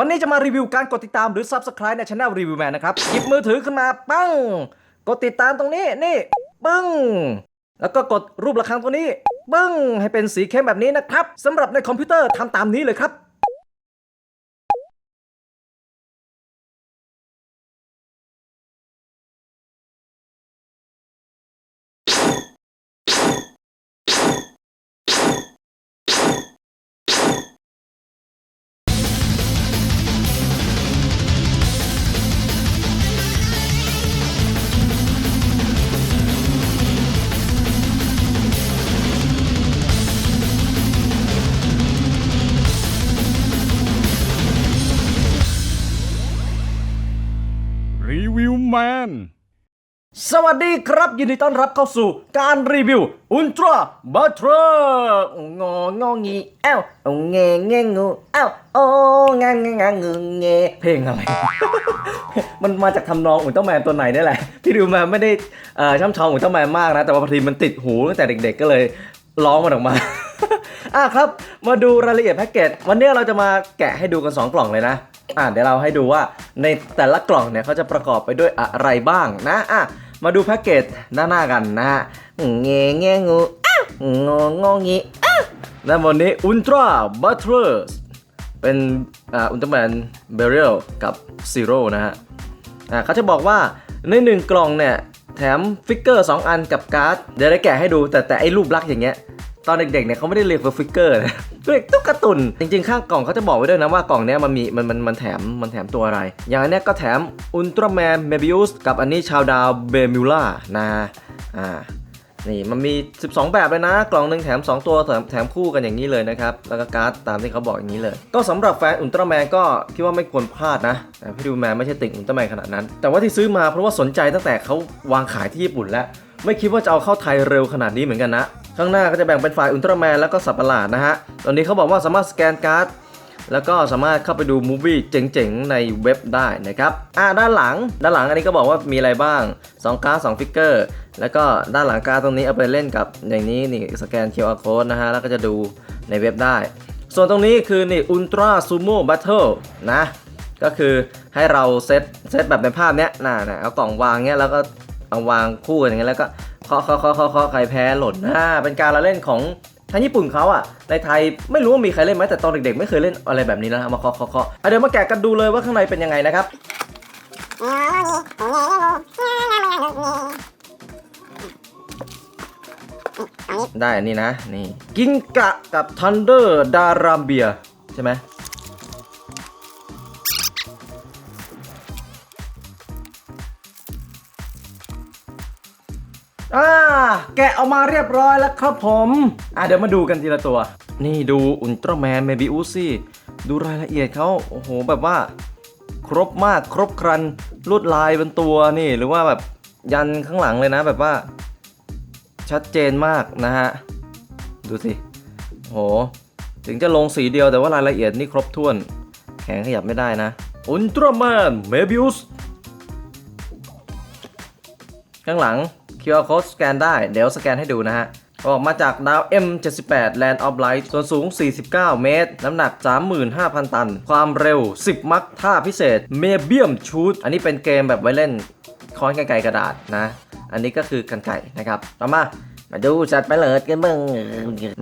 วันนี้จะมารีวิวการกดติดตามหรือ Subscribe ในช anel Review Man นะครับหยิบมือถือขึ้นมาปั้ง กดติดตามตรงนี้นี่ปึ้ง แล้วก็กดรูประฆังตรงนี้ ปึ้ง ให้เป็นสีเข้มแบบนี้นะครับสำหรับในคอมพิวเตอร์ทำตามนี้เลยครับ สวัสดีครับ ยินดีต้อนรับเข้าสู่การรีวิวอุลตร้าบัตเตอร์งององีเอ้าเงเงงูเอ้าโอ้งางงางงเงเพลงอะไร มันมาจากทำนองอุลตร้าแมนตัวไหนนี่แหละที่ดูมาไม่ได้ช่ำชองอุลตร้าแมนมากนะ แต่ว่าพอดีมันติดหูตั้งแต่เด็กๆก็เลยร้องมันออกมาอะครับ มาดูรายละเอียดแพ็กเกจวันนี้เราจะมาแกะให้ดูกัน 2 กล่องเลยนะอะเดี๋ยวเราให้ดูว่าในแต่ละกล่องเนี่ยเขาจะประกอบไปด้วยอะไรบ้างนะอะ มาดูแพ็กเกจหน้าหน้าๆกันนะฮะเงี้ยเงี้ยงูงงงี้และวันนี้อุลตร้าบัตเทอร์เป็นอุลตร้าแมนเบเรียลกับซีโร่นะฮะอ่าเขาจะบอกว่าในหนึ่งกล่องเนี่ย แถมฟิกเกอร์ 2 อันกับการ์ด เดี๋ยวได้แกะให้ดูแต่แต่ไอ้รูปลักษ์อย่างเงี้ย ตอนเด็กๆเนี่ยเขาไม่ได้เรียกว่าฟิกเกอร์นะเรียกตุ๊กตุนจริงๆ ข้างกล่องเขาจะบอกไว้ด้วยนะว่ากล่องเนี้ยมันมีมันมันมันแถมมันแถมตัวอะไร อย่างอันเนี้ยก็แถมอุลตร้าแมนเมบิอุสกับอันนี้ชาวดาวเบมิล่านะอ่านี่มันมี 12 แบบเลยนะ กล่องหนึ่งแถม 2 ตัวแถมแถมคู่กันอย่างนี้เลยนะครับ แล้วก็การ์ดตามที่เขาบอกอย่างนี้เลย ก็สำหรับแฟนอุลตร้าแมนก็คิดว่าไม่ควรพลาดนะแต่พี่ดูแมนไม่ใช่ติ่งอุลตร้าแมนขนาดนั้น แต่ว่าที่ซื้อมาเพราะว่าสนใจตั้งแต่เขาวางขายที่ญี่ปุ่นแล้ว ไม่คิดว่าจะเอาเข้าไทยเร็วขนาดนี้เหมือนกันนะ ข้างหน้าก็จะแบ่งเป็นฝ่ายอุลตร้าแมนแล้วก็สัตว์ประหลาดนะฮะ ตอนนี้เขาบอกว่าสามารถสแกนการ์ดแล้วก็สามารถเข้าไปดูมูฟวี่เจ๋งๆ ในเว็บได้นะครับ อ่าด้านหลัง ด้านหลังอันนี้ก็บอกว่ามีอะไรบ้าง 2 การ์ด2ฟิกเกอร์ แล้วก็ด้านหลังการ์ดตรงนี้เอาไปเล่นกับอย่างนี้นี่สแกน QR code นะฮะ แล้วก็จะดูในเว็บได้ ส่วนตรงนี้คือนี่ Ultra Sumo Battle นะ ก็คือให้เราเซตเซตแบบในภาพเนี้ยน่ะนะเอากล่องวางเนี้ยแล้วก็ เอาวางคู่กันอย่างเงี้ยแล้วก็เคาะเคาะเคาะเคาะเคาะใครแพ้หล่นนะเป็นการละเล่นของทางญี่ปุ่นเขาอะในไทยไม่รู้ว่ามีใครเล่นไหมแต่ตอนเด็กๆไม่เคยเล่นอะไรแบบนี้นะเอามาเคาะเคาะเคาะเดี๋ยวมาแกะกันดูเลยว่าข้างในเป็นยังไงนะครับได้อันนี้นะนี่กินกะกับ Thunder d a r a m b i a ใช่ไหม แกะออกมาเรียบร้อยแล้วครับผมอะเดี๋ยวมาดูกันทีละตัว นี่ดูอุลตร้าแมนเมบิอุซี่ดูรายละเอียดเขาโอ้โหแบบว่า ครบมากครบครันลวดลายบนตัวนี่หรือว่าแบบยันข้างหลังเลยนะแบบว่า ชัดเจนมากนะฮะ ดูสิโห ถึงจะลงสีเดียวแต่ว่ารายละเอียดนี่ครบถ้วน แขนขยับไม่ได้นะอุลตร้าแมนเมบิอุสข้างหลัง QR code สแกนได้ เดี๋ยวสแกนให้ดูนะฮะ ออกมาจากดาว M78 Land of Light ส่วนสูง 49 เมตร น้ำหนัก 35,000 ตัน ความเร็ว 10 มักท่าพิเศษ เมเบียมชูดอันนี้เป็นเกมแบบไว้เล่นค้อนกันไกกระดาษนะ อันนี้ก็คือกันไก่นะครับ ต่อมา มาดูสัตว์ประหลาดกันบ้าง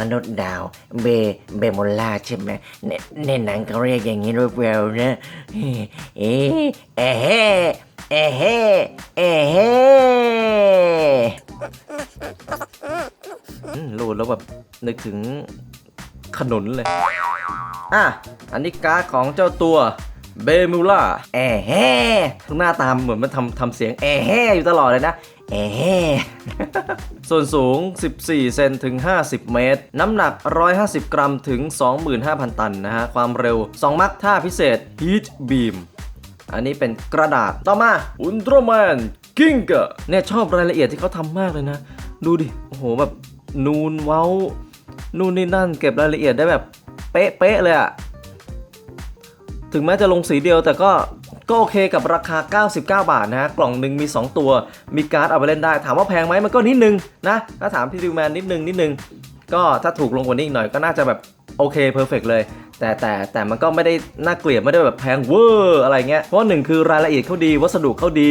มนุษย์ดาว เบเบโมล่าใช่ไหมในในหนังเขาเรียกอย่างนี้รือเปล่านะ เอ๊ะเอ๊ะเอ๊ะเอ๊ะรูดแล้วแบบนึกถึงขนุนเลย อะ อันนี้การ์ดของเจ้าตัว เบมูล่าแอแฮ่ทุกหน้าตามเหมือนมันทำทำเสียงแอแฮ่อยู่ตลอดเลยนะแอะแฮ่ส่วนสูง 14 เซนถึง 50 เมตร น้ำหนัก 150 กรัมถึง 25,000 ตันนะฮะ ความเร็ว 2 มักท่าพิเศษ Heat Beam อันนี้เป็นกระดาษ ต่อมาอุลตร้าแมนกิงเกอร์เนี่ยชอบรายละเอียดที่เขาทำมากเลยนะ ดูดิ โอ้โห แบบนูนเว้า นู่นนี่นั่นเก็บรายละเอียดได้แบบ เป๊ะๆเลยอะ ถึงแม้จะลงสีเดียวแต่ก็ก็โอเคกับราคา 99 บาทนะฮะ กล่องหนึ่งมี 2 ตัว มีการ์ดเอาไปเล่นได้ ถามว่าแพงไหมมันก็นิดนึงนะ ถ้าถามพี่ดิวแมนนิดนึงนิดนึง ก็ถ้าถูกลงกว่านี้อีกหน่อยก็น่าจะแบบโอเคเพอร์เฟกเลย แต่แต่แต่มันก็ไม่ได้น่าเกลียดไม่ได้แบบแพงเวอร์อะไรเงี้ย เพราะหนึ่งคือรายละเอียดเขาดี วัสดุเขาดี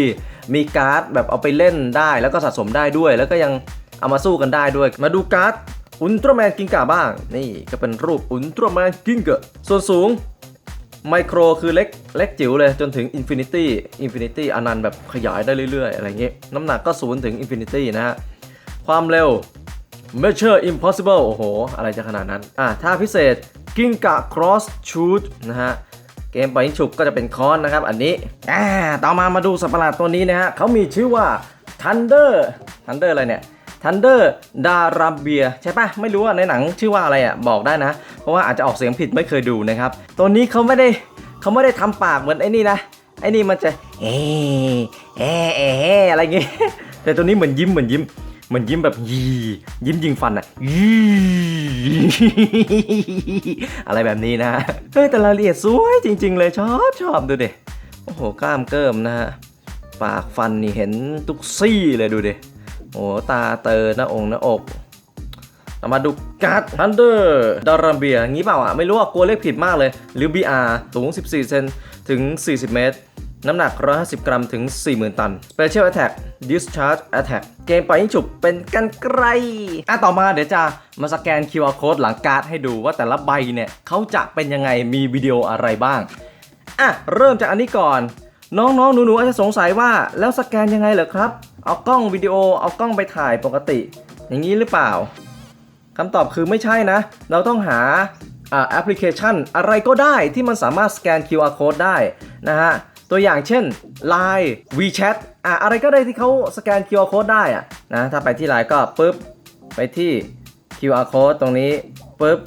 มีการ์ดแบบเอาไปเล่นได้ แล้วก็สะสมได้ด้วย แล้วก็ยังเอามาสู้กันได้ด้วย มาดูการ์ดอุลตร้าแมนกิงกาบ้าง นี่ก็เป็นรูปอุลตร้าแมนกิงกาส่วนสูง ไมโครคือเล็กเล็กจิ๋วเลยจนถึงอินฟินิตี้อินฟินิตี้อนันต์แบบขยายได้เรื่อยๆ อะไรเงี้ยน้ำหนักก็ศูนย์ถึงอินฟินิตี้นะฮะ ความเร็ว Measure Impossible โอ้โห อะไรจะขนาดนั้น อะท่าพิเศษกิ้งกะ Cross Shoot นะฮะ เกมปล่อยยิงฉุบก็จะเป็นคอนนะครับ อันนี้อ่าต่อมามาดูสัตว์ประหลาดตัวนี้นะฮะเขามีชื่อว่า Thunder Thunder อะไรเนี่ย Thunder d a r a b i a ใช่ปะไม่รู้ว่าในหนังชื่อว่าอะไรอะบอกได้นะ เพราะว่าอาจจะออกเสียงผิดไม่เคยดูนะครับ ตัวนี้เขาไม่ได้เขาไม่ได้ทำปากเหมือนไอ้นี่นะไอ้นี่มันจะเอเอเอะเอะอะไรเงี้ยแต่ตัวนี้เหมือนยิ้มเหมือนยิ้มเหมือนยิ้มแบบยียิ้มยิงฟันอะยีอะไรแบบนี้นะเฮ้ยแต่รายละเอียดสวยจริง ๆ เลยชอบชอบดูดิโอ้โหกล้ามเกิมนะฮะปากฟันนี่เห็นทุกซี่เลยดูดิ โอ้โหตาเตอหน้าองค์หน้าอกเรามาดูการ์ดฮันเดอร์ดารัมเบียงี้เปล่าอะ ไม่รู้อะ กลัวเลขผิดมากเลย หรือ BR สูง 14 เซนถึง 40 เมตร น้ำหนัก 150 กรัมถึง 40,000 ตัน Special Attack Discharge Attack เกมปล่อยยิงฉุบเป็นกันไกลอะต่อมาเดี๋ยวจะมาสแกน QR Code หลังการ์ดให้ดูว่าแต่ละใบเนี่ยเขาจะเป็นยังไงมีวิดีโออะไรบ้าง อะ เริ่มจากอันนี้ก่อน น้องๆหนูๆอาจจะสงสัยว่าแล้วสแกนยังไงเหรอครับ เอากล้องวิดีโอเอากล้องไปถ่ายปกติ อย่างนี้หรือเปล่าคำตอบคือไม่ใช่นะ เราต้องหาอ่าแอปพลิเคชันอะไรก็ได้ที่มันสามารถสแกน QR code ได้นะฮะ ตัวอย่างเช่น Line WeChat อะอะไรก็ได้ที่เขาสแกน QR code ได้อะนะถ้าไปที่ Line ก็ปุ๊บ ไปที่ QR code ตรงนี้ปุ๊บ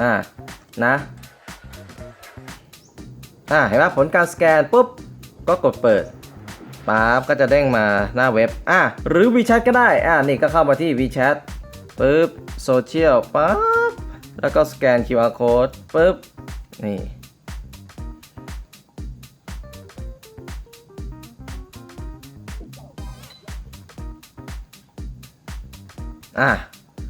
อ่านะอ่าเห็นไหมผลการสแกนปุ๊บ ก็กดเปิดปั๊บก็จะเด้งมาหน้าเว็บอะหรือ WeChat ก็ได้อ่านี่ก็เข้ามาที่ WeChat ปึ๊บโซเชียลปั๊บแล้วก็สแกน QR code ปึ๊บนี่อะ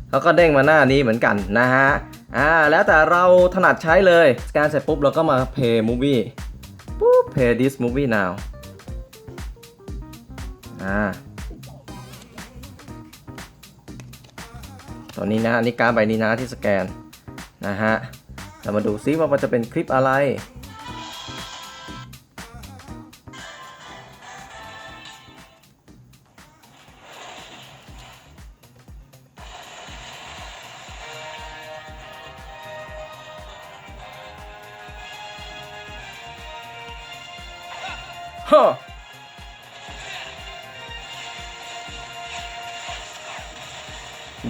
เขาก็เด้งมาหน้านี้เหมือนกันนะฮะอ่าแล้วแต่เราถนัดใช้เลยสแกนเสร็จปุ๊บเราก็มา Play Movie Play this movie now อ่าตอนนี้นะอันนี้การใบนี้นะที่สแกนนะฮะ เรามาดูซิว่ามันจะเป็นคลิปอะไร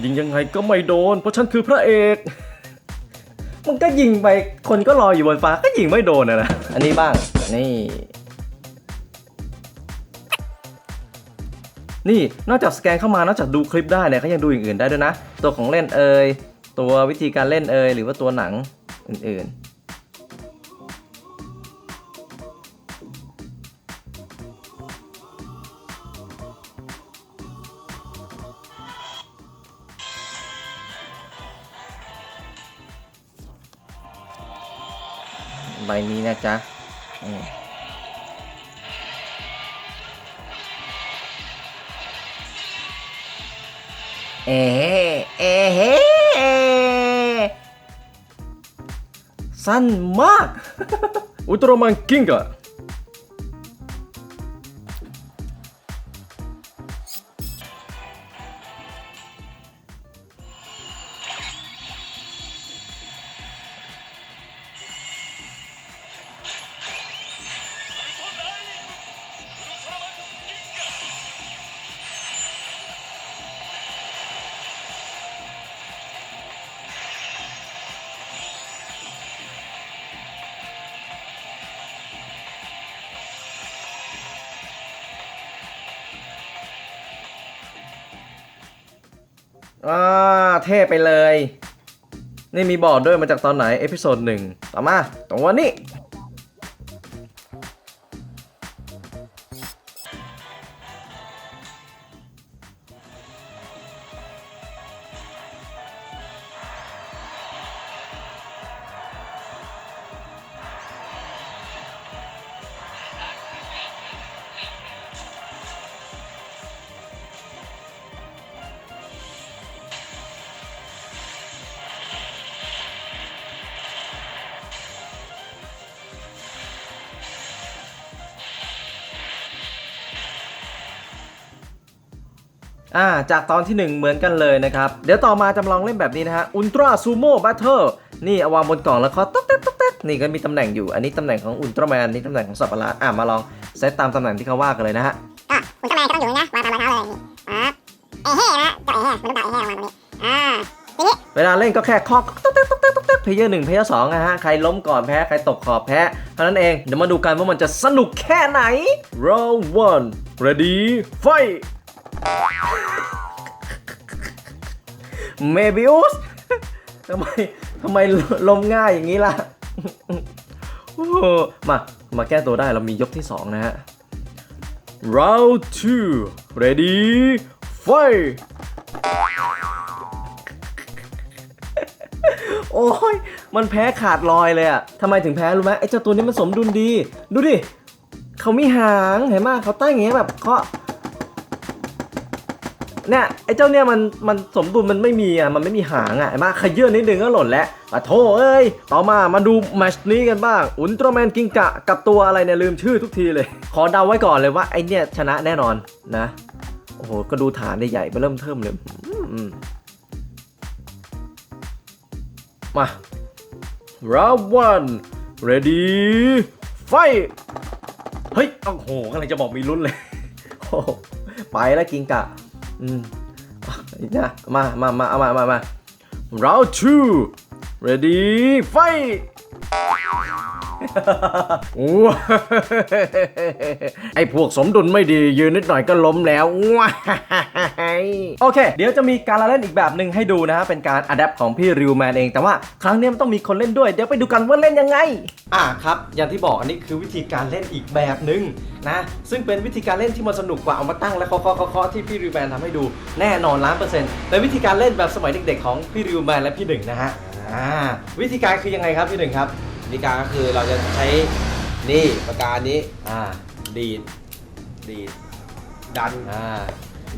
ยิงยังไงก็ไม่โดน เพราะฉันคือพระเอกมันก็ยิงไปคนก็รออยู่บนฟ้าก็ยิงไม่โดนอะนะอันนี้บ้างนี่ นี่นอกจากสแกนเข้ามานอกจากดูคลิปได้เนี่ยเขายังดูอย่างอื่นได้ด้วยนะ ตัวของเล่นเอ่ยตัววิธีการเล่นเอ่ยหรือว่าตัวหนังอื่นๆ ใบนี้นะจ๊ะเอ๋เอ๋เฮ้สั้นมากอุตร้าแมนกิงก์ อ่าเท่ไปเลย นี่มีบอกด้วยมาจากตอนไหน เอพิโซดหนึ่งต่อมาตรงวันนี้ อ่าจากตอนที่ 1 เหมือนกันเลยนะครับ เดี๋ยวต่อมาจำลองเล่นแบบนี้นะฮะอุลตร้าซูโม่แบทเทิลนี่เอาวางบนกล่องแล้วก็ต๊อกแต๊กต๊อกแต๊กนี่ก็มีตำแหน่งอยู่ อันนี้ตำแหน่งของอุลตร้าแมนนี่ตำแหน่งของสัตว์ประหลาดอะมาลองเซตตามตำแหน่งที่เขาว่ากันเลยนะฮะก็อุลตร้าแมนก็ต้องอยู่นี่นะวางตามรอยเท้าเลยนี่ปั๊บเอเฮ่นะเจ้าเอเฮ่มันต้องเจ้าเอเฮ่วางตรงนี้อ่าทีนี้เวลาเล่นก็แค่เคาะต๊อกแต๊กต๊อกแต๊กต๊อกแต๊กเพลเยอร์หนึ่งเพลเยอร์สองนะฮะใครล้มก่อนแพ้ใครตกขอบแพ้เท่านั้นเองเดี๋ยวมาดูกันว่ามันจะสนุกแค่ไหน round one ready fight Mebius ทำไมทำไมลมง่ายอย่างนี้ล่ะมา มาแก้ตัวได้เรามียกที่ 2 นะฮะ round two ready fight โอ้ย มันแพ้ขาดลอยเลยอะทำไมถึงแพ้รู้ไหมไอ้เจ้าตัวนี้มันสมดุลดี ดูดิ เขามีหาง เห็นไหมเขาตั้งอย่างเงี้ยแบบเคาะ เนี่ยไอ้เจ้าเนี่ยมันมันสมดุลมันไม่มีอะมันไม่มีหางอะเห็นไหมขยื่นนิดนึงก็หล่นแล้วปะโถเอ้ย ต่อมามาดูแมชนี้กันบ้าง อุลตร้าแมนกิงกะกับตัวอะไรเนี่ยลืมชื่อทุกทีเลย ขอเดาไว้ก่อนเลยว่าไอ้เนี่ยชนะแน่นอนนะ โอ้โห ก็ดูฐานใหญ่ๆไปเริ่มเทิมเลยมา round one ready fight เฮ้ย โอ้โหกำลังจะบอกมีลุ้นเลยโอ้โหไปแล้วกิงกะ อืมอีกนะมามามาเอามามามา round two ready fight โอ้ไอพวกสมดุลไม่ดียืนนิดหน่อยก็ล้มแล้วว้ายโอเค เดี๋ยวจะมีการละเล่นอีกแบบหนึ่งให้ดูนะฮะ เป็นการอัดแอปของพี่ริวแมนเอง แต่ว่าครั้งนี้มันต้องมีคนเล่นด้วย เดี๋ยวไปดูกันว่าเล่นยังไง อ่าครับ อย่างที่บอกอันนี้คือวิธีการเล่นอีกแบบหนึ่งนะ ซึ่งเป็นวิธีการเล่นที่มันสนุกกว่าเอามาตั้งและเคาะเคาะเคาะเคาะที่พี่ริวแมนทำให้ดูแน่นอนล้านเปอร์เซ็นต์เป็นวิธีการเล่นแบบสมัยเด็กๆของพี่ริวแมนและพี่หนึ่งนะฮะอ่าวิธีการคือยังไงครับพี่หนึ่งครับ วิธีการก็คือเราจะใช้นี่ประการนี้อ่า ดีดดีดดัน อ่า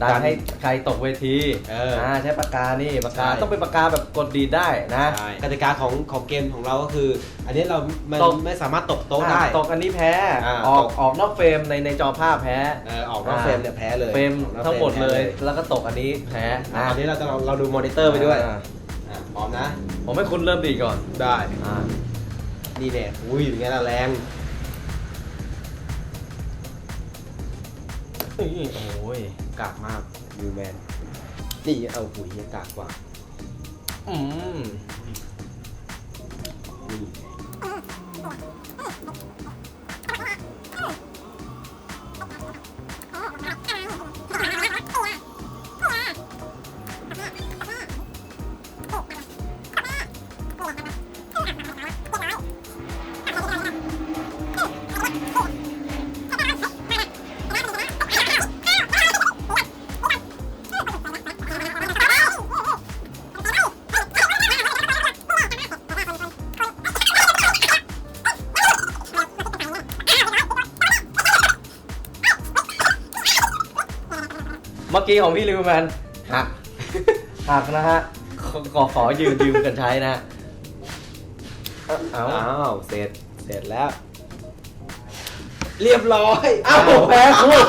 ดันดันให้ใครตกเวทีเอออ่ใช้ปากกานี่ปากกาใช่ ต้องเป็นปากกาแบบกดดีดได้นะใช่กติกาของของเกมของเราก็คือ อันนี้เรามันตกไม่สามารถตกโต๊ะอ่าได้ตกอันนี้แพ้อ่าออกตก ออกนอกเฟรมในในจอภาพแพ้ เออออกนอกเฟรมเนี่ยแพ้เลยเฟรมออกนอกทั้งหมดฟรเลยแพ้แล้วก็ตกอันนี้แพ้อะนะอันนี้เราจะเราเราดูมอนิเตอร์ไปด้วยอ่าอะพร้อมนะ ผมให้คุณเริ่มดีก่อนได้ อ่า นี่เนี่ยอุ้ยเป็นไงล่ะแรงโอ้ยกากมากยูแมนนี่เอาหุยยังกากกว่า อืมนี่ เมื่อกี้ของพี่ริวแมนหักหักนะฮะขอขอขอยืมยืมกันใช้นะฮะเอาเอาอ้าวเสร็จ เสร็จแล้ว เรียบร้อย เอ้าแพ้คุณ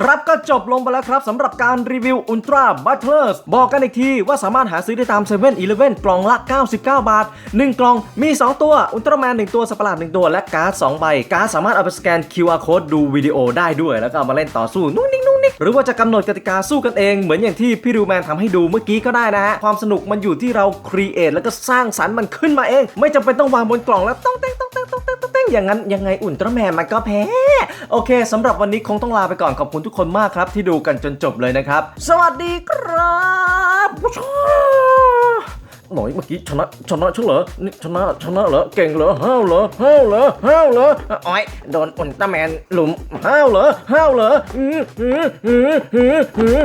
ครับก็จบลงไปแล้วครับสำหรับการรีวิว Ultra Butlers บอกกันอีกทีว่าสามารถหาซื้อได้ตาม7 e เ e ่ e อากล่องละ 99 บาท 1 กล่องมี 2 ตัว อุลตร้าแมน 1 ตัวสตว์ปาร์ลาด1ตัวและการ์ด2ใบ การ์ดสามารถเอาไปสแกน QR code ดูวิดีโอได้ด้วย แล้วก็เอามาเล่นต่อสู้ นู่นนี่ หรือว่าจะกำหนดกติกาสู้กันเอง เหมือนอย่างที่พี่ริวแมนทำให้ดูเมื่อกี้ก็ได้นะฮะ ความสนุกมันอยู่ที่เราครีเอทแล้วก็สร้างสรรค์มันขึ้นมาเอง ไม่จำเป็นต้องวางบนกล่องแล้วต้องเต้งต้องเต้งต้องเต้งต้องเต้งอย่างนั้นยังไงอุลตร้าแมนมันก็แพ้โอเคสำหรับวันนี้คงต้องลาไปก่อนขอบคุณทุกคนมากครับ ที่ดูกันจนจบเลยนะครับ สวัสดีครับ หน่อยเมื่อกี้ชนะชนะใช่เหรอนี่ชนะชนะเหรอเก่งเหรอห้าวเหรอห้าวเหรอห้าวเหรออ้อยโดนอุลตร้าแมนหลุมห้าวเหรอห้าวเหรออืออืออืออือ